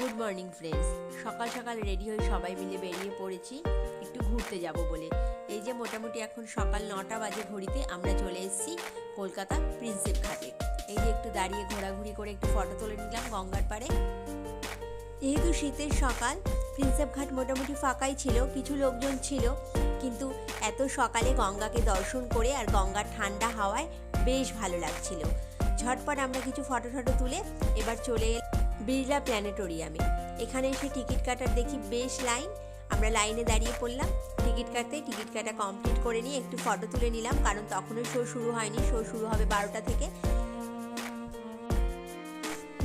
Good morning friends সকাল সকাল ready হয়ে সবাই মিলে বেরিয়ে পড়েছি। একটু ঘুরতে যাব বলে। এই যে মোটামুটি এখন সকাল নটা বাজে ঘড়িতে আমরা চলে এসেছি কলকাতা প্রিন্সেপ ঘাটে। এই যে একটু দাঁড়িয়ে ঘোরাঘুরি করে একটু ফটো তুলে নিলাম গঙ্গার পাড়ে। যেহেতু শীতের সকাল, প্রিন্সেপ ঘাট মোটামুটি ফাঁকাই ছিল, কিছু লোকজন ছিল। কিন্তু এত সকালে গঙ্গাকে দর্শন করে আর গঙ্গার ঠান্ডা হাওয়ায় বেশ ভালো লাগছিল। ঝটপট আমরা কিছু ফটো টটো তুলে এবার চলে বিড়লা প্ল্যানেটোরিয়ামে। এখানে এসে টিকিট কাটার দেখি বেশ লাইন। আমরা লাইনে দাঁড়িয়ে পড়লাম। টিকিট কাটতে টিকিট কাটা কমপ্লিট করে নিয়ে একটু ফটো তুলে নিলাম, কারণ তখনও শো শুরু হয়নি। শো শুরু হবে বারোটা থেকে।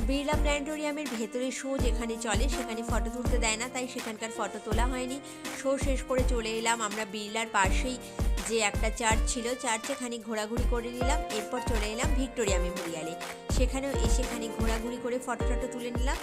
বিড়লা প্ল্যানেটোরিয়ামের ভেতরে শো যেখানে চলে, সেখানে ফটো তুলতে দেয় না, তাই সেখানকার ফটো তোলা হয়নি। শো শেষ করে চলে এলাম আমরা বিড়লার পাশেই। যে একটা চার্চ ছিল, চার্চে খানিক ঘোরাঘুরি করে নিলাম, এরপর চলে এলাম ভিক্টোরিয়া মেমোরিয়ালে। সেখানেও এসে খানিক ঘোরাঘুরি করে ফটো টটো তুলে নিলাম।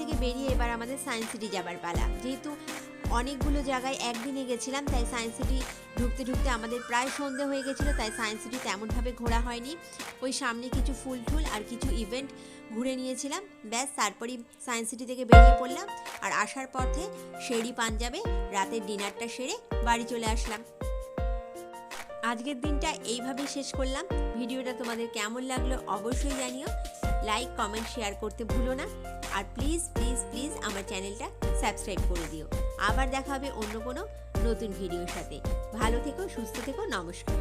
থেকে বেরিয়ে এবার আমাদের সায়েন্স সিটি যাবার পালা। যেহেতু অনেকগুলো জায়গায় একদিনে গেছিলাম, তাই সায়েন্স সিটি ঢুকতে ঢুকতে আমাদের প্রায় সন্ধে হয়ে গেছিল, তাই সায়েন্স সিটি তেমনভাবে ঘোরা হয়নি। ওই সামনে কিছু ফুল টুল আর কিছু ইভেন্ট ঘুরে নিয়েছিলাম। ব্যাস, তারপরই সায়েন্স সিটি থেকে বেরিয়ে পড়লাম আর আসার পথে শেরি পাঞ্জাবে রাতের ডিনারটা সেরে বাড়ি চলে আসলাম। আজকের দিনটা এইভাবেই শেষ করলাম। ভিডিওটা তোমাদের কেমন লাগল অবশ্যই জানিও। লাইক, কমেন্ট, শেয়ার করতে ভুলো না। আর প্লিজ প্লিজ প্লিজ আমার চ্যানেলটা সাবস্ক্রাইব করে দিও। আবার দেখা হবে অন্য কোনো নতুন ভিডিওর সাথে। ভালো থেকো, সুস্থ থেকো, নমস্কার।